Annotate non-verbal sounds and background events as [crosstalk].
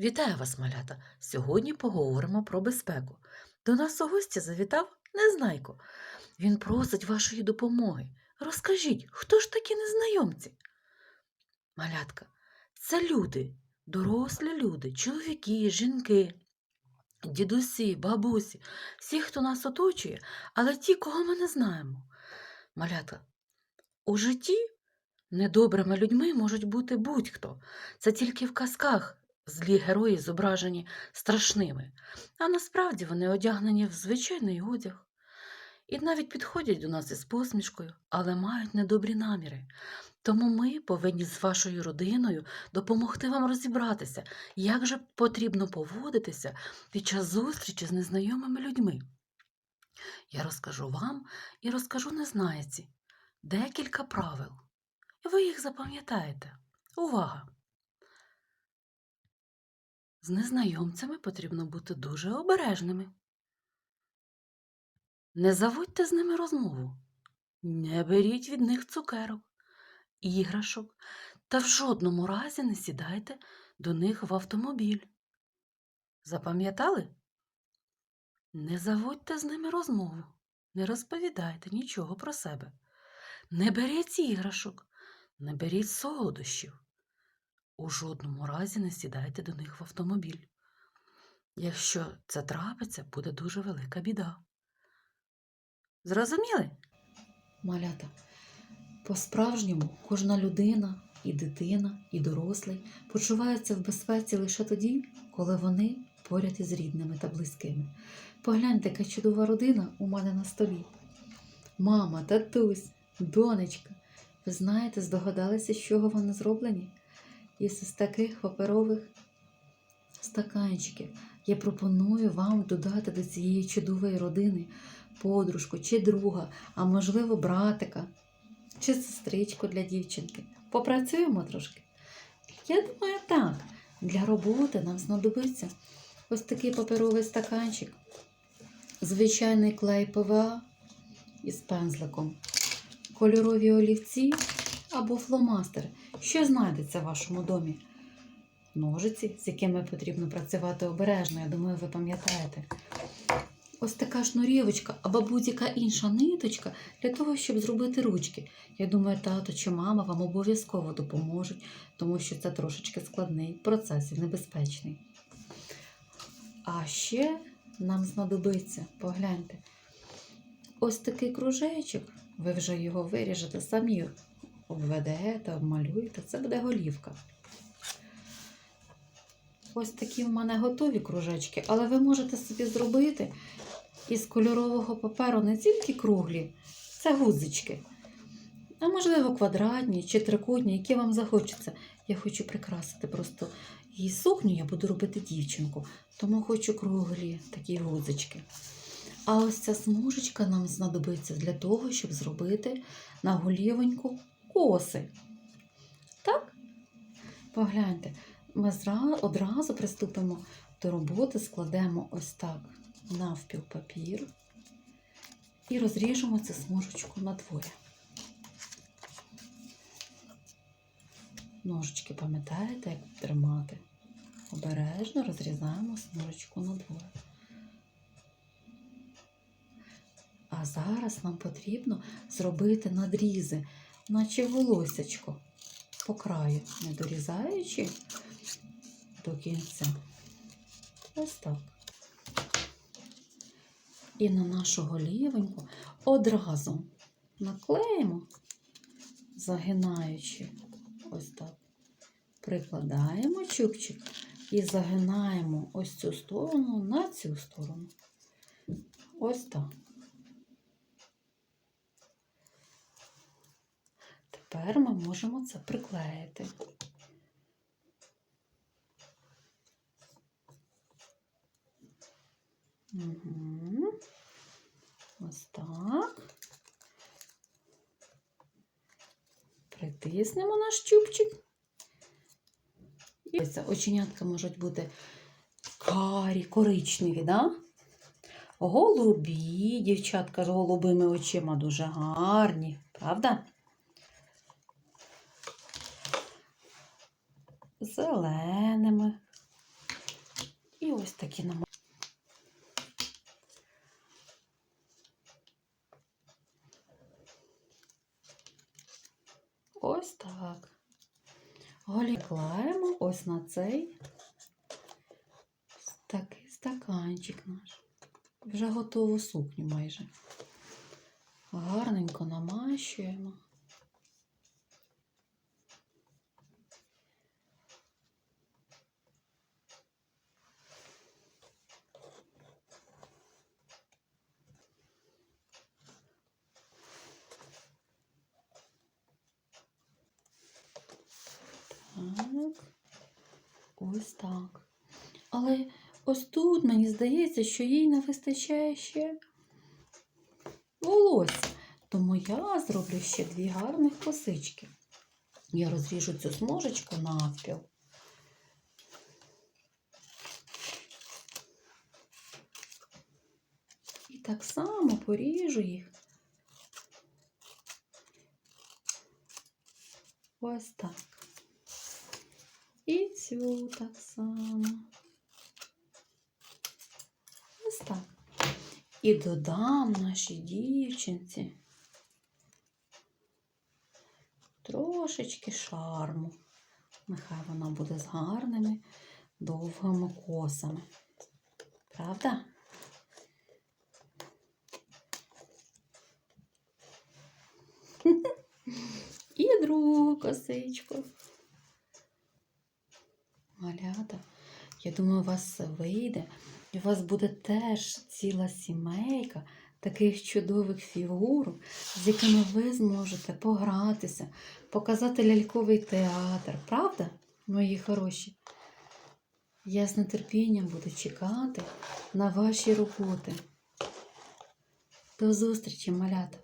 Вітаю вас, малята! Сьогодні поговоримо про безпеку. До нас у гості завітав Незнайко. Він просить вашої допомоги. Розкажіть, хто ж такі незнайомці? Малятка, це люди, дорослі люди, чоловіки, жінки, дідусі, бабусі, всі, хто нас оточує, але ті, кого ми не знаємо. Малятка, у житті недобрими людьми можуть бути будь-хто. Це тільки в казках злі герої зображені страшними, а насправді вони одягнені в звичайний одяг. І навіть підходять до нас із посмішкою, але мають недобрі наміри. Тому ми повинні з вашою родиною допомогти вам розібратися, як же потрібно поводитися під час зустрічі з незнайомими людьми. Я розкажу вам і розкажу незнайці декілька правил. І ви їх запам'ятаєте. Увага! З незнайомцями потрібно бути дуже обережними. Не заводьте з ними розмову, не беріть від них цукерок, іграшок та в жодному разі не сідайте до них в автомобіль. Запам'ятали? Не заводьте з ними розмову, не розповідайте нічого про себе. Не беріть іграшок, не беріть солодощів. У жодному разі не сідайте до них в автомобіль. Якщо це трапиться, буде дуже велика біда. Зрозуміли? Малята, по-справжньому кожна людина, і дитина, і дорослий почуваються в безпеці лише тоді, коли вони поряд із рідними та близькими. Погляньте, яка чудова родина у мене на столі. Мама, татусь, донечка. Ви знаєте, здогадалися, з чого вони зроблені? Із таких паперових стаканчиків. Я пропоную вам додати до цієї чудової родини подружку чи друга, а можливо, братика чи сестричку для дівчинки. Попрацюємо трошки. Я думаю, так. Для роботи нам знадобиться ось такий паперовий стаканчик, звичайний клей ПВА із пензликом, кольорові олівці або фломастер. Що знайдеться в вашому домі? Ножиці, з якими потрібно працювати обережно, я думаю, ви пам'ятаєте. Ось така шнурівочка або будь-яка інша ниточка для того, щоб зробити ручки. Я думаю, тато чи мама вам обов'язково допоможуть, тому що це трошечки складний процес і небезпечний. А ще нам знадобиться, погляньте, ось такий кружечок, ви вже його виріжете, самі обведете, обмалюєте, це буде голівка. Ось такі в мене готові кружечки, але ви можете собі зробити із кольорового паперу не тільки круглі, це гузички, а можливо квадратні чи трикутні, які вам захочеться. Я хочу прикрасити просто її сукню, я буду робити дівчинку, тому хочу круглі такі гузички. А ось ця смужечка нам знадобиться для того, щоб зробити на голівоньку коси. Так? Погляньте, ми одразу приступимо до роботи, складемо ось так навпіл папір і розріжемо цю смужечку надвоє. Ножички пам'ятаєте, як тримати? Обережно розрізаємо смужечку надвоє. А зараз нам потрібно зробити надрізи, наче волосячко по краю, не дорізаючи до кінця. Ось так. І на нашу голівеньку одразу наклеїмо, загинаючи ось так. Прикладаємо чубчик і загинаємо ось цю сторону на цю сторону. Ось так. Тепер ми можемо це приклеїти. Угу. Ось так. Притиснемо наш чубчик. І ось оченятка можуть бути карі, коричневі, да? Голубі, дівчатка з голубими очима дуже гарні, правда? Зеленими І Ось такі нам. Ось так. Голі клаємо ось на цей такий стаканчик наш. Вже готову сукню майже. Гарненько намащуємо. Так. Ось так. Але ось тут мені здається, що їй не вистачає ще волосся. Тому я зроблю ще дві гарних косички. Я розріжу цю смужечку навпіл. І так само поріжу їх. Ось так. Цю так само. Ось так. І додам нашій дівчинці трошечки шарму. Нехай вона буде з гарними довгими косами. Правда? [laughs] І другу косичку. Малята, я думаю, у вас вийде. І у вас буде теж ціла сімейка таких чудових фігур, з якими ви зможете погратися, показати ляльковий театр. Правда, мої хороші? Я з нетерпінням буду чекати на ваші роботи. До зустрічі, малята!